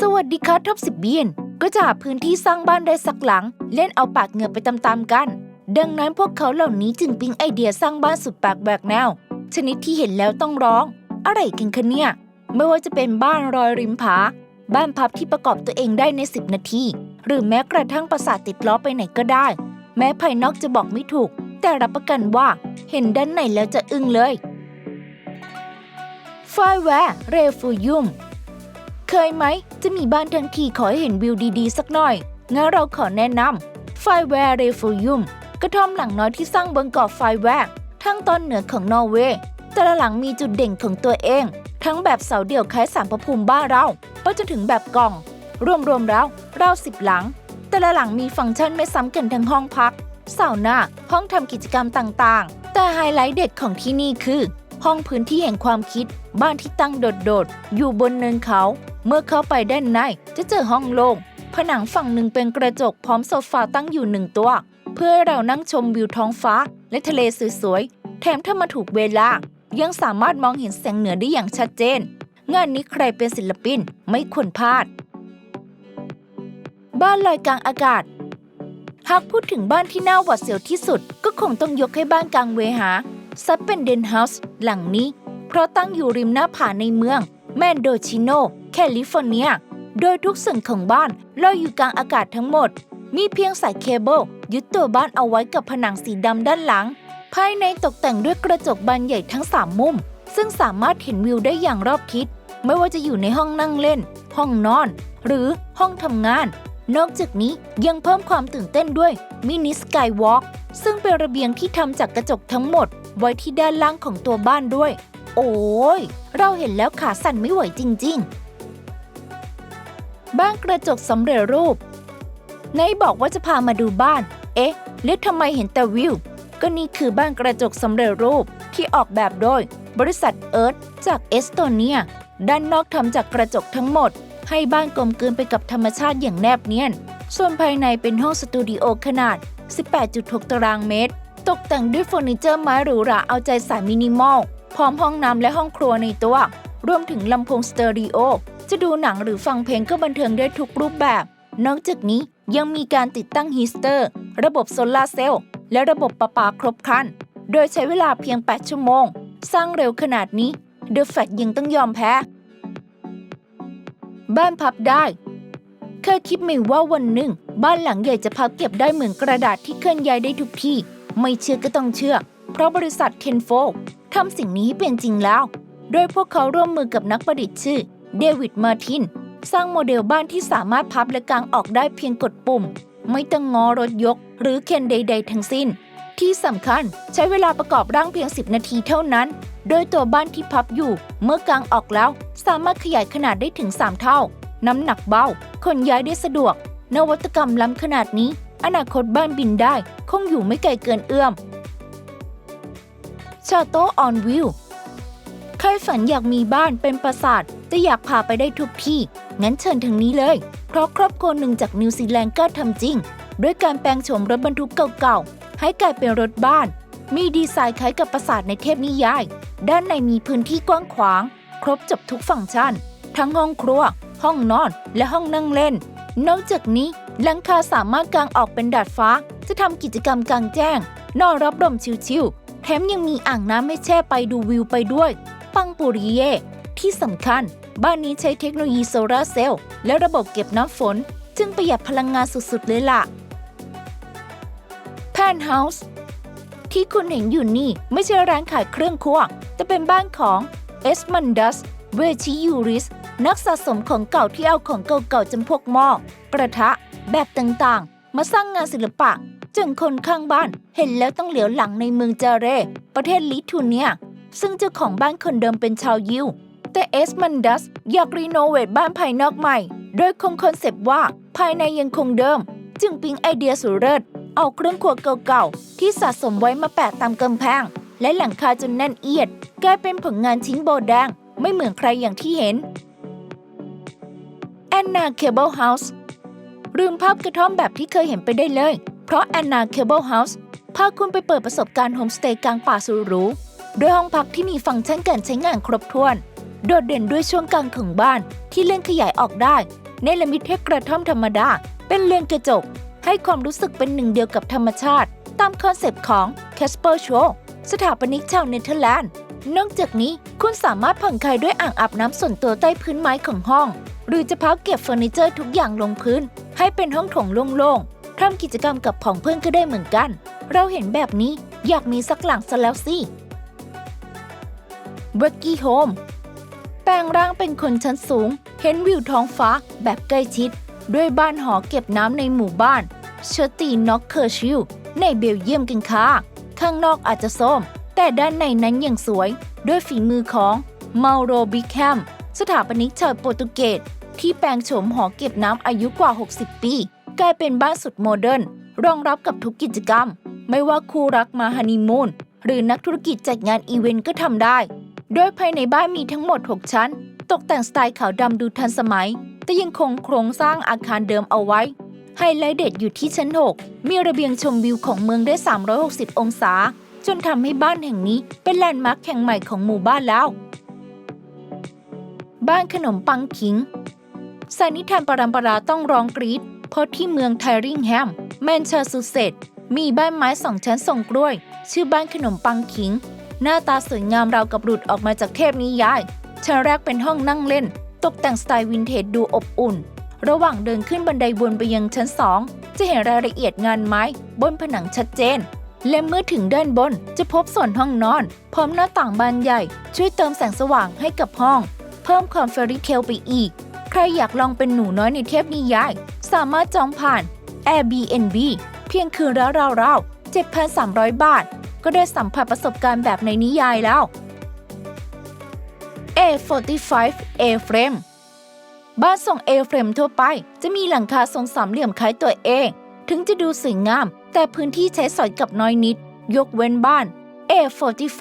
สวัสดีครับท็อปสิบเบียน ก็จะหาพื้นที่สร้างบ้านได้สักหลัง เล่นเอาปากเหงื่อไปตามๆกัน ดังนั้นพวกเขาเหล่านี้จึงปิ๊งไอเดียสร้างบ้านสุดแปลกแหวกแนว ชนิดที่เห็นแล้วต้องร้อง อะไรกันคะเนี่ย ไม่ว่าจะเป็นบ้านรอยริมผา บ้านพับที่ประกอบตัวเองได้ใน 10 นาที หรือแม้กระทั่งปราสาทติดล้อไปไหนก็ได้ แม้ภายนอกจะบอกไม่ถูก แต่รับประกันว่าเห็นด้านในแล้วจะอึ้งเลยไฟแวร์เรฟูยุม เคยไหม จะมีบ้านทั้งทีขอให้เห็นวิวดีๆ สักหน่อย งั้นเราขอแนะนำไฟแวร์เรฟูยุมกระท่อมหลังน้อยที่สร้างบนเกาะไฟแวร์ทั้งตอนเหนือของนอร์เวย์แต่ละหลังมีจุดเด่นของตัวเอง ทั้งแบบเสาเดี่ยวคล้ายสารพระภูมิบ้านเราไปจนถึงแบบกล่อง รวมๆแล้วราวสิบหลัง แต่ละหลังมีฟังก์ชันไม่ซ้ำกันทั้งห้องพักเสาหน้าห้องทำกิจกรรมต่างๆ แต่ไฮไลท์เด็ดของที่นี่คือ ห้องพื้นที่แห่งความคิด บ้านที่ตั้งโดดๆ อยู่บนเนินเขา เมื่อเข้าไปด้านในจะเจอห้องโล่งผนังฝั่งหนึ่งเป็นกระจกพร้อมโซฟาตั้งอยู่หนึ่งตัว เพื่อเรานั่งชมวิวท้องฟ้าและทะเลสวยๆ แถมถ้ามาถูกเวลา ยังสามารถมองเห็นแสงเหนือได้อย่างชัดเจน งานนี้ใครเป็นศิลปินไม่ควรพลาด บ้านลอยกลางอากาศ หากพูดถึงบ้านที่น่าหวาดเสียวที่สุด ก็คงต้องยกให้บ้านกลางเวหาซับเป็นเดนเฮาส์หลังนี้ เพราะตั้งอยู่ริมหน้าผาในเมือง แมนโดชิโน แคลิฟอร์เนีย โดยทุกส่วนของบ้านลอยอยู่กลางอากาศทั้งหมด มีเพียงสายเคเบิลยึดตัวบ้านเอาไว้กับผนังสีดำด้านหลัง ภายในตกแต่งด้วยกระจกบานใหญ่ทั้ง 3 มุม ซึ่งสามารถเห็นวิวได้อย่างรอบทิศ ไม่ว่าจะอยู่ในห้องนั่งเล่น ห้องนอน หรือห้องทำงาน นอกจากนี้ยังเพิ่มความตื่นเต้นด้วยมินิสกายวอล์กซึ่งเป็นระเบียงที่ทำจากกระจกทั้งหมด ไว้ที่ด้านล่างของตัวบ้านด้วย โอ้ย เราเห็นแล้วขาสั่นไม่ไหวจริง ๆ บ้านกระจกสำเร็จรูปไหนบอกว่าจะพามาดูบ้าน เอ๊ะแล้วทำไมเห็นแต่วิว ก็นี่คือบ้านกระจกสำเร็จรูปที่ออกแบบโดย บริษัทเอิร์ธจากเอสโตเนีย ด้านนอกทำจากกระจกทั้งหมด ให้บ้านกลมกลืนไปกับธรรมชาติอย่างแนบเนียน ส่วนภายในเป็นห้องสตูดิโอขนาด 18.6 ตารางเมตร ตกแต่งด้วยเฟอร์นิเจอร์ไม้หรูหราเอาใจสายมินิมอล พร้อมห้องน้ำและห้องครัวในตัว รวมถึงลำโพงสเตอริโอ จะดูหนังหรือฟังเพลงก็บันเทิงได้ทุกรูปแบบ นอกจากนี้ยังมีการติดตั้งฮีสเตอร์ ระบบโซลาร์เซลล์ และระบบประปาครบครัน โดยใช้เวลาเพียง 8 ชั่วโมง สร้างเร็วขนาดนี้เดอะแฟตยังต้องยอมแพ้ บ้านพับได้ เคยคิดไหมว่าวันหนึ่ง บ้านหลังใหญ่จะพับเก็บได้เหมือนกระดาษที่เคลื่อนย้ายได้ทุกที่ ไม่เชื่อก็ต้องเชื่อ เพราะบริษัทเทนโฟ ทำสิ่งนี้เป็นจริงแล้ว โดยพวกเขาร่วมมือกับนักประดิษฐ์ชื่อเดวิดมาร์ติน สร้างโมเดลบ้านที่สามารถพับและกางออกได้เพียงกดปุ่ม ไม่ต้องงอรถยก หรือเคนใด ๆ ทั้งสิ้น ที่สำคัญใช้เวลาประกอบร่างเพียง 10 นาทีเท่านั้น โดยตัวบ้านที่พับอยู่ เมื่อกางออกแล้ว สามารถขยายขนาดได้ถึง 3 เท่า น้ำหนักเบาขนย้ายได้สะดวก นวัตกรรมล้ำขนาดนี้ อนาคตบ้านบินได้ คงอยู่ไม่ไกลเกินเอื้อมาโตออนวิวใครฝันอยากมีบ้านเป็นปราสาทแต่อยากพาไปได้ทุกที่ งั้นเชิญทางนี้เลย เพราะครอบครัวหนึ่งจากนิวซีแลนด์ก็ทำจริง ด้วยการแปลงโฉมรถบรรทุกเก่าๆ ให้กลายเป็นรถบ้าน มีดีไซน์คล้ายกับปราสาทในเทพนิยาย ด้านในมีพื้นที่กว้างขวาง ครบจบทุกฟังก์ชัน ทั้งห้องครัว ห้องนอน และห้องนั่งเล่น นอกจากนี้หลังคาสามารถกางออกเป็นดาดฟ้า จะทำกิจกรรมกลางแจ้ง นอนรับลมชิว แถมยังมีอ่างน้ำให้แช่ไปดูวิวไปด้วย ปังปุริเย่ที่สำคัญ บ้านนี้ใช้เทคโนโลยีโซลาร์เซลล์และระบบเก็บน้ำฝน จึงประหยัดพลังงานสุดๆ เลยล่ะแพนเฮาส์ที่คุณเห็นอยู่นี่ไม่ใช่ร้านขายเครื่องครัว แต่เป็นบ้านของเอสมันดัสเวชิยูริส นักสะสมของเก่าที่เอาของเก่าๆจำพวกหม้อกระทะ แบบต่างๆ มาสร้างงานศิลปะ จนคนข้างบ้านเห็นแล้วต้องเหลียวหลังในเมืองจาเร ประเทศลิทัวเนีย ซึ่งเจ้าของบ้านคนเดิมเป็นชาวยิว แต่เอสมันดัสอยากรีโนเวทบ้านภายนอกใหม่ โดยคงคอนเซปต์ว่าภายในยังคงเดิม จึงปิ๊งไอเดียสุดเลิศเอาเครื่องครัวเก่าๆ ที่สะสมไว้มาแปะตามกำแพง และหลังคาจนแน่นเอียด กลายเป็นผลงานชิ้นโบแดง ไม่เหมือนใครอย่างที่เห็นแอนนาเคเบิลเฮาส์ ลืมภาพกระท่อมแบบที่เคยเห็นไปได้เลย เพราะแอนนาเคเบิลเฮาส์พาคุณไปเปิดประสบการณ์โฮมสเตย์กลางป่าสุดหรูโดยห้องพักที่มีฟังก์ชันการใช้งานครบถ้วน โดดเด่นด้วยช่วงกลางของบ้านที่เลื่อนขยายออกได้เนรมิตให้กระท่อมธรรมดา เป็นเรือนกระจก ให้ความรู้สึกเป็นหนึ่งเดียวกับธรรมชาติ ตามคอนเซปต์ของ Casper s h o w สถาปนิกชาวเนเธอร์แลนด์ นอกจากนี้คุณสามารถผ่อนคลายด้วยอ่างอาบน้ำส่วนตัวใต้พื้นไม้ของห้อง หรือจะพับเก็บเฟอร์นิเจอร์ทุกอย่างลงพื้น ให้เป็นห้องโถงโล่งๆทำกิจกรรมกับผองเพื่อนก็ได้เหมือนกัน เราเห็นแบบนี้อยากมีสักหลังซะแล้วสิ w o r k y Home แปลงร่างเป็นคนชั้นสูง เห็นวิวท้องฟ้าแบบใกล้ชิด ด้วยบ้านหอเก็บน้ำในหมู่บ้านเชอร์ตีน็อกเคอร์ชิลในเบลเยียมกันค่ะข้างนอกอาจจะส้ม แต่ด้านในนั้นยังสวยด้วยฝีมือของมาโรบิแคมสถาปนิกชาวโปรตุเกสที่แปลงโฉมหอเก็บน้ำอายุกว่า 60 ปี กลายเป็นบ้านสุดโมเดิร์นรองรับกับทุกกิจกรรม ไม่ว่าคู่รักมาฮันนีมูนหรือนักธุรกิจจัดงานอีเวนต์ก็ทำได้ โดยภายในบ้านมีทั้งหมด 6 ชั้น ตกแต่งสไตล์ขาวดำดูทันสมัย แต่ยังคงโครงสร้างอาคารเดิมเอาไว้ไฮไลท์เด็ดอยู่ที่ชั้น 6 มีระเบียงชมวิวของเมืองได้ 360 องศา จนทำให้บ้านแห่งนี้เป็นแลนด์มาร์คแห่งใหม่ของหมู่บ้านแล้ว บ้านขนมปังขิงสานิทานปรัมปราต้องร้องกรีดเพราะที่เมืองไทริงแฮมแมนเชสเซตส์มีบ้านไม้สองชั้นทรงกล้วย ชื่อบ้านขนมปังขิง หน้าตาสวยงามราวกับหลุดออกมาจากเทพนิยายชั้นแรกเป็นห้องนั่งเล่น ตกแต่งสไตล์วินเทจดูอบอุ่น ระหว่างเดินขึ้นบันไดวนไปยังชั้นสองจะเห็นรายละเอียดงานไม้ บนผนังชัดเจน และเมื่อถึงด้านบนจะพบส่วนห้องนอน พร้อมหน้าต่างบานใหญ่ ช่วยเติมแสงสว่างให้กับห้อง เพิ่มความเฟรรี่เทลไปอีก ใครอยากลองเป็นหนูน้อยในเทพนิยาย สามารถจองผ่าน Airbnb เพียงคืนละราวๆ7,300 บาท ก็ได้สัมผัสประสบการณ์แบบในนิยายแล้ว A45 A-frame บ้านทรง A-frame ทั่วไป จะมีหลังคาทรงสามเหลี่ยมคล้ายตัว A ถึงจะดูสวยงาม แต่พื้นที่ใช้สอยกับน้อยนิด ยกเว้นบ้าน A45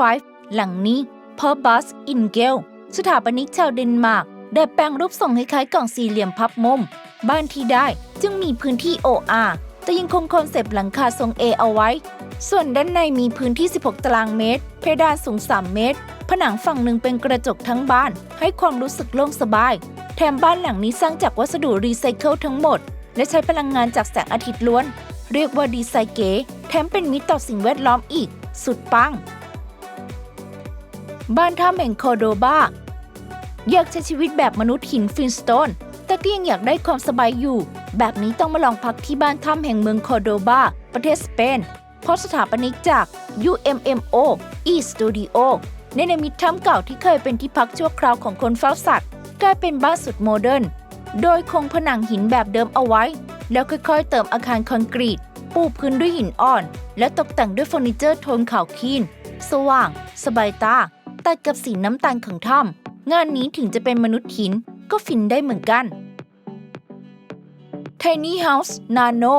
หลังนี้พอบัสอินเกลสถาปนิกชาวเดนมาร์กได้แปลงรูปทรงคล้ายๆกล่องสี่เหลี่ยมพับมุม บ้านที่ได้จึงมีพื้นที่ OR แต่ยังคงคอนเซปต์หลังคาทรง A เอาไว้ ส่วนด้านในมีพื้นที่ 16 ตารางเมตร เพดานสูง 3 เมตร ผนังฝั่งหนึ่งเป็นกระจกทั้งบ้าน ให้ความรู้สึกโล่งสบาย แถมบ้านหลังนี้สร้างจากวัสดุรีไซเคิลทั้งหมด และใช้พลังงานจากแสงอาทิตย์ล้วน เรียกว่าดีไซน์เก๋แถมเป็นมิตรต่อสิ่งแวดล้อมอีก สุดปัง บ้านท่าแห่งโคโดบาอยากใช้ชีวิตแบบมนุษย์หินฟินสโตน แต่ก็ยังอยากได้ความสบายอยู่ แบบนี้ต้องมาลองพักที่บ้านถ้ำแห่งเมืองโคโดบาประเทศสเปน เพราะสถาปนิกจาก UMMO E Studio ในในมิตรถ้ำเก่าที่เคยเป็นที่พักชั่วคราวของคนเฝ้าสัตว์ กลายเป็นบ้านสุดโมเดิร์น โดยคงผนังหินแบบเดิมเอาไว้ แล้วค่อยๆ เติมอาคารคอนกรีต ปูพื้นด้วยหินอ่อน และตกแต่งด้วยเฟอร์นิเจอร์โทนขาวคีนสว่าง สบายตา ตัดกับสีน้ำตาลของถ้ำงานนี้ถึงจะเป็นมนุษย์หินก็ฟินได้เหมือนกัน Tiny House Nano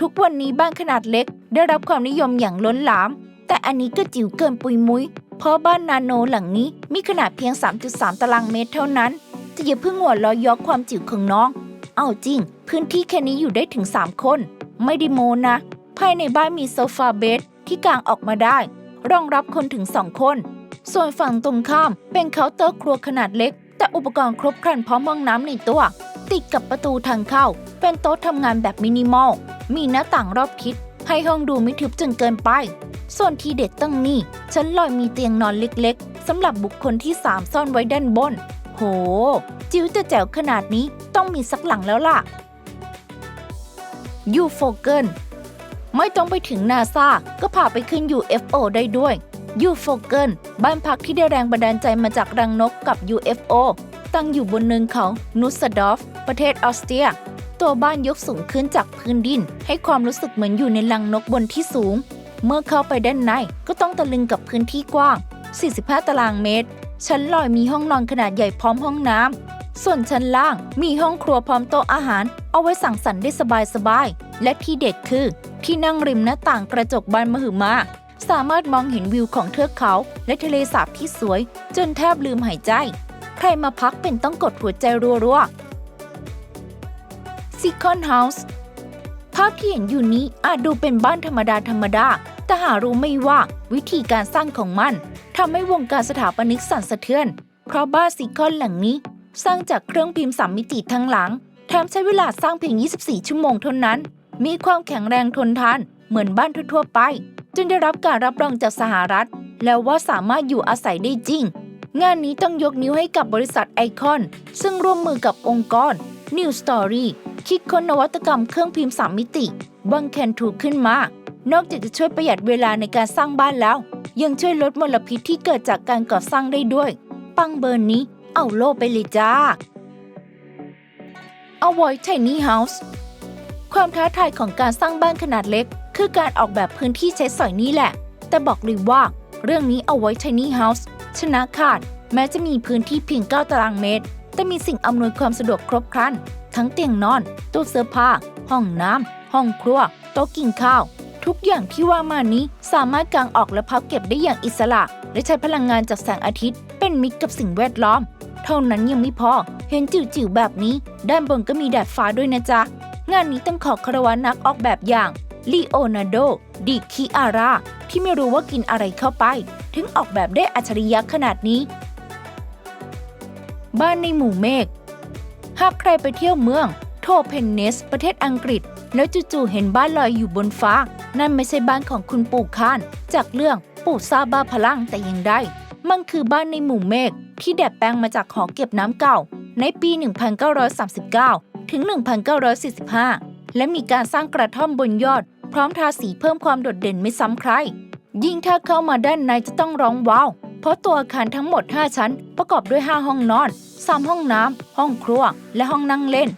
ทุกวันนี้บ้านขนาดเล็กได้รับความนิยมอย่างล้นหลาม แต่อันนี้ก็จิ๋วเกินปุยมุ้ยเพราะบ้านนาโนหลังนี้มีขนาดเพียง 3.3 ตารางเมตรเท่านั้น จะอย่าเพิ่งหัวล้อยอกความจิ๋วของน้อง เอาจริง พื้นที่แค่นี้อยู่ได้ถึง 3 คน ไม่ได้โมนะ ภายในบ้านมีโซฟาเบดที่กางออกมาได้ รองรับคนถึง 2 คน ส่วนฝั่งตรงข้ามเป็นเคาน์เตอร์ครัวขนาดเล็ก แต่อุปกรณ์ครบครันพร้อมห้องน้ำในตัว ติดกับประตูทางเข้า เป็นโต๊ะทำงานแบบมินิมอล มีหน้าต่างรอบทิศให้ห้องดูไม่ทึบจนเกินไป ส่วนทีเด็ดตั้งนี่ชั้นลอยมีเตียงนอนเล็กๆสำหรับบุคคลที่สามซ่อนไว้ด้านบน โห จิ๋วจะแจ๋วขนาดนี้ต้องมีสักหลังแล้วล่ะ ยูโฟเกิลไม่ต้องไปถึงนาซาก็พาไปขึ้น UFO ได้ด้วยยูโฟเกิลบ้านพักที่ได้แรงบันดาลใจมาจากรังนกกับ UFO ตั้งอยู่บนเนินเขานูสดอฟ ประเทศออสเตรีย ตัวบ้านยกสูงขึ้นจากพื้นดิน ให้ความรู้สึกเหมือนอยู่ในรังนกบนที่สูง เมื่อเข้าไปด้านในก็ต้องตะลึงกับพื้นที่กว้าง 45 ตารางเมตร ชั้นลอยมีห้องนอนขนาดใหญ่พร้อมห้องน้ำ ส่วนชั้นล่างมีห้องครัวพร้อมโต๊ะอาหาร เอาไว้สั่งสรรค์ได้สบายๆ และที่เด็ดคือ ที่นั่งริมหน้าต่างกระจกบานมหึมา สามารถมองเห็นวิวของเทือกเขา และทะเลสาบที่สวย จนแทบลืมหายใจ ใครมาพักเป็นต้องกดหัวใจรัวๆ Second House ภาพที่เห็นอยู่นี้อาจดูเป็นบ้านธรรมดาธรรมดา แต่หารู้ไม่ว่าวิธีการสร้างของมันทำให้วงการสถาปนิกสั่นสะเทือน เพราะบ้านซิคอนหลังนี้ สร้างจากเครื่องพิมพ์สามมิติทั้งหลัง แถมใช้เวลาสร้างเพียง 24 ชั่วโมงเท่านั้น มีความแข็งแรงทนทานเหมือนบ้านทั่วๆไป จนได้รับการรับรองจากสหรัฐ แล้วว่าสามารถอยู่อาศัยได้จริง งานนี้ต้องยกนิ้วให้กับบริษัทไอคอน ซึ่งร่วมมือกับองค์กร New Story คิดค้นนวัตกรรมเครื่องพิมพ์สามมิติบังแคนทูขึ้นมา นอกจากจะช่วยประหยัดเวลาในการสร้างบ้านแล้ว ยังช่วยลดมลพิษที่เกิดจากการก่อสร้างได้ด้วย ปังเบอร์นี้ เอาโลไปเลยจ้า Avoid Tiny House ความท้าทายของการสร้างบ้านขนาดเล็ก คือการออกแบบพื้นที่ใช้สอยนี่แหละ แต่บอกเลยว่า เรื่องนี้เอาไว้ Tiny House ชนะขาด แม้จะมีพื้นที่เพียง 9 ตารางเมตร แต่มีสิ่งอำนวยความสะดวกครบครัน ทั้งเตียงนอน ตู้เสื้อผ้า ห้องน้ำห้องครัว โต๊ะกินข้าว ทุกอย่างที่ว่ามานี้สามารถกางออกและพับเก็บได้อย่างอิสระ และใช้พลังงานจากแสงอาทิตย์ เป็นมิตรกับสิ่งแวดล้อม เท่านั้นยังไม่พอ เห็นจิ๋วๆแบบนี้ ด้านบนก็มีแดดฟ้าด้วยนะจ๊ะ งานนี้ต้องขอคารวะนักออกแบบอย่างลีโอนาร์โดดิคิอาราที่ไม่รู้ว่ากินอะไรเข้าไป ถึงออกแบบได้อัจฉริยะขนาดนี้ บ้านในหมู่เมฆหากใครไปเที่ยวเมืองโทเพนเนส ประเทศอังกฤษ แล้วจู่ๆเห็นบ้านลอยอยู่บนฟ้า นั่นไม่ใช่บ้านของคุณปู่คาน จากเรื่อง ปู่ซาบ้าพลังแต่ยังได้ มันคือบ้านในหมู่เมฆที่แดดแปลงมาจากหอเก็บน้ำเก่า ในปี 1939 ถึง 1945 และมีการสร้างกระท่อมบนยอด พร้อมทาสีเพิ่มความโดดเด่นไม่ซ้ำใคร ยิ่งถ้าเข้ามาด้านในจะต้องร้องว้าว เพราะตัวอาคารทั้งหมด 5 ชั้น ประกอบด้วย 5 ห้องนอน 3 ห้องน้ำ ห้องครัว และห้องนั่งเล่น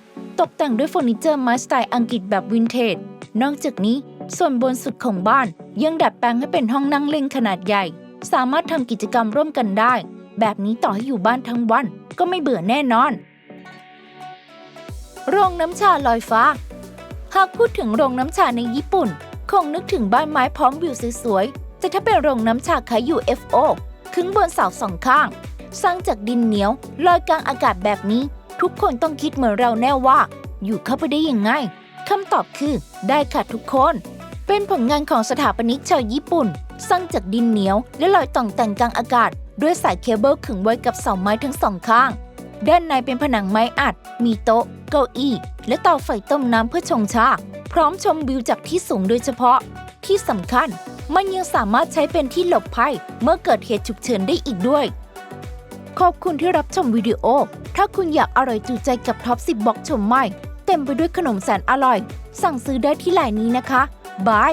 ตกแต่งด้วยเฟอร์นิเจอร์ไม้สไตล์อังกฤษแบบวินเทจ นอกจากนี้ส่วนบนสุดของบ้าน ยังดัดแปลงให้เป็นห้องนั่งเล่นขนาดใหญ่ สามารถทำกิจกรรมร่วมกันได้ แบบนี้ต่อให้อยู่บ้านทั้งวันก็ไม่เบื่อแน่นอน โรงน้ำชาลอยฟ้า หากพูดถึงโรงน้ำชาในญี่ปุ่น คงนึกถึงบ้านไม้พร้อมวิวสวยๆแต่ถ้าเป็นโรงน้ำชาขายอยู่ FO ขึงบนเสาสองข้าง สร้างจากดินเหนียวลอยกลางอากาศแบบนี้ ทุกคนต้องคิดเหมือนเราแน่ว่า อยู่เข้าไปได้ยังไงคำตอบคือได้ค่ะทุกคน เป็นผลงานของสถาปนิกชาวญี่ปุ่น สร้างจากดินเหนียว และลอยต่องแต่งกลางอากาศ ด้วยสายเคเบิลขึงไว้กับเสาไม้ทั้งสองข้าง ด้านในเป็นผนังไม้อัด มีโต๊ะ เก้าอี้ และเตาไฟต้มน้ำเพื่อชงชา พร้อมชมวิวจากที่สูงโดยเฉพาะ ที่สำคัญ มันยังสามารถใช้เป็นที่หลบภัย เมื่อเกิดเหตุฉุกเฉินได้อีกด้วย ขอบคุณที่รับชมวิดีโอ ถ้าคุณอยากอร่อยจูใจกับท็อป10บอกชมใหม่ เต็มไปด้วยขนมแสนอร่อย สั่งซื้อได้ที่ไลน์นี้นะคะ บาย